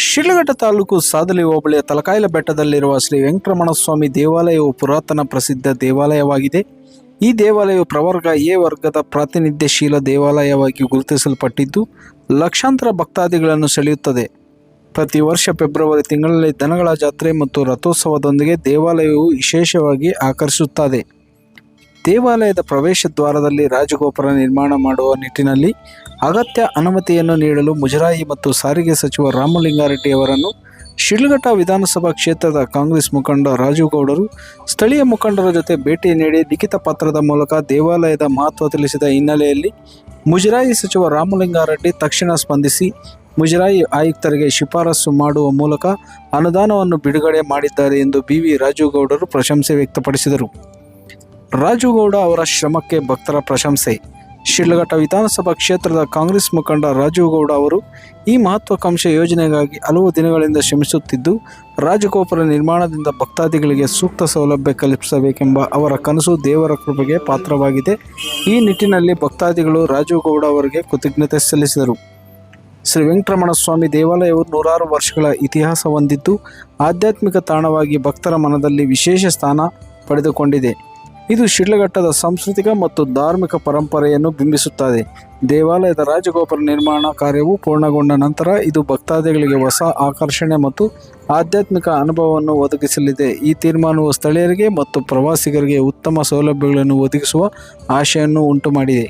ಶಿಡ್ಲಘಟ್ಟ ತಾಲೂಕು ಸಾದಲಿ ಹೋಬಳಿಯ ತಲಕಾಯಿಲ ಬೆಟ್ಟದಲ್ಲಿರುವ ಶ್ರೀ ವೆಂಕಟರಮಣ ಸ್ವಾಮಿ ದೇವಾಲಯವು ಪುರಾತನ ಪ್ರಸಿದ್ಧ ದೇವಾಲಯವಾಗಿದೆ. ಈ ದೇವಾಲಯವು ಪ್ರವರ್ಗ ಎ ವರ್ಗದ ಪ್ರಾತಿನಿಧ್ಯಶೀಲ ದೇವಾಲಯವಾಗಿ ಗುರುತಿಸಲ್ಪಟ್ಟಿದ್ದು, ಲಕ್ಷಾಂತರ ಭಕ್ತಾದಿಗಳನ್ನು ಸೆಳೆಯುತ್ತದೆ. ಪ್ರತಿ ವರ್ಷ ಫೆಬ್ರವರಿ ತಿಂಗಳಲ್ಲಿ ದನಗಳ ಜಾತ್ರೆ ಮತ್ತು ರಥೋತ್ಸವದೊಂದಿಗೆ ದೇವಾಲಯವು ವಿಶೇಷವಾಗಿ ಆಕರ್ಷಿಸುತ್ತದೆ. ದೇವಾಲಯದ ಪ್ರವೇಶ ದ್ವಾರದಲ್ಲಿ ರಾಜಗೋಪುರ ನಿರ್ಮಾಣ ಮಾಡುವ ನಿಟ್ಟಿನಲ್ಲಿ ಅಗತ್ಯ ಅನುಮತಿಯನ್ನು ನೀಡಲು ಮುಜರಾಯಿ ಮತ್ತು ಸಾರಿಗೆ ಸಚಿವ ರಾಮಲಿಂಗಾರೆಡ್ಡಿ ಅವರನ್ನು ಶಿಡ್ಲಘಟ್ಟ ವಿಧಾನಸಭಾ ಕ್ಷೇತ್ರದ ಕಾಂಗ್ರೆಸ್ ಮುಖಂಡ ರಾಜುಗೌಡರು ಸ್ಥಳೀಯ ಮುಖಂಡರ ಜೊತೆ ಭೇಟಿ ನೀಡಿ ಲಿಖಿತ ಪತ್ರದ ಮೂಲಕ ದೇವಾಲಯದ ಮಹತ್ವ ತಿಳಿಸಿದ ಹಿನ್ನೆಲೆಯಲ್ಲಿ ಮುಜರಾಯಿ ಸಚಿವ ರಾಮಲಿಂಗಾರೆಡ್ಡಿ ತಕ್ಷಣ ಸ್ಪಂದಿಸಿ ಮುಜರಾಯಿ ಆಯುಕ್ತರಿಗೆ ಶಿಫಾರಸು ಮಾಡುವ ಮೂಲಕ ಅನುದಾನವನ್ನು ಬಿಡುಗಡೆ ಮಾಡಿದ್ದಾರೆ ಎಂದು ಬಿ ವಿ ರಾಜುಗೌಡರು ಪ್ರಶಂಸೆ ವ್ಯಕ್ತಪಡಿಸಿದರು. ರಾಜುಗೌಡ ಅವರ ಶ್ರಮಕ್ಕೆ ಭಕ್ತರ ಪ್ರಶಂಸೆ. ಶಿಡ್ಲಘಟ್ಟ ವಿಧಾನಸಭಾ ಕ್ಷೇತ್ರದ ಕಾಂಗ್ರೆಸ್ ಮುಖಂಡ ರಾಜುಗೌಡ ಅವರು ಈ ಮಹತ್ವಾಕಾಂಕ್ಷೆ ಯೋಜನೆಗಾಗಿ ಹಲವು ದಿನಗಳಿಂದ ಶ್ರಮಿಸುತ್ತಿದ್ದು, ರಾಜಗೋಪುರ ನಿರ್ಮಾಣದಿಂದ ಭಕ್ತಾದಿಗಳಿಗೆ ಸೂಕ್ತ ಸೌಲಭ್ಯ ಕಲ್ಪಿಸಬೇಕೆಂಬ ಅವರ ಕನಸು ದೇವರ ಕೃಪೆಗೆ ಪಾತ್ರವಾಗಿದೆ. ಈ ನಿಟ್ಟಿನಲ್ಲಿ ಭಕ್ತಾದಿಗಳು ರಾಜುಗೌಡ ಅವರಿಗೆ ಕೃತಜ್ಞತೆ ಸಲ್ಲಿಸಿದರು. ಶ್ರೀ ವೆಂಕಟರಮಣ ಸ್ವಾಮಿ ದೇವಾಲಯವು ನೂರಾರು ವರ್ಷಗಳ ಇತಿಹಾಸ ಹೊಂದಿದ್ದು, ಆಧ್ಯಾತ್ಮಿಕ ತಾಣವಾಗಿ ಭಕ್ತರ ಮನದಲ್ಲಿ ವಿಶೇಷ ಸ್ಥಾನ ಪಡೆದುಕೊಂಡಿದೆ. ಇದು ಶಿಡ್ಲಘಟ್ಟದ ಸಾಂಸ್ಕೃತಿಕ ಮತ್ತು ಧಾರ್ಮಿಕ ಪರಂಪರೆಯನ್ನು ಬಿಂಬಿಸುತ್ತದೆ. ದೇವಾಲಯದ ರಾಜಗೋಪುರ ನಿರ್ಮಾಣ ಕಾರ್ಯವು ಪೂರ್ಣಗೊಂಡ ನಂತರ ಇದು ಭಕ್ತಾದಿಗಳಿಗೆ ಹೊಸ ಆಕರ್ಷಣೆ ಮತ್ತು ಆಧ್ಯಾತ್ಮಿಕ ಅನುಭವವನ್ನು ಒದಗಿಸಲಿದೆ. ಈ ತೀರ್ಮಾನವು ಸ್ಥಳೀಯರಿಗೆ ಮತ್ತು ಪ್ರವಾಸಿಗರಿಗೆ ಉತ್ತಮ ಸೌಲಭ್ಯಗಳನ್ನು ಒದಗಿಸುವ ಆಶೆಯನ್ನು ಉಂಟುಮಾಡಿದೆ.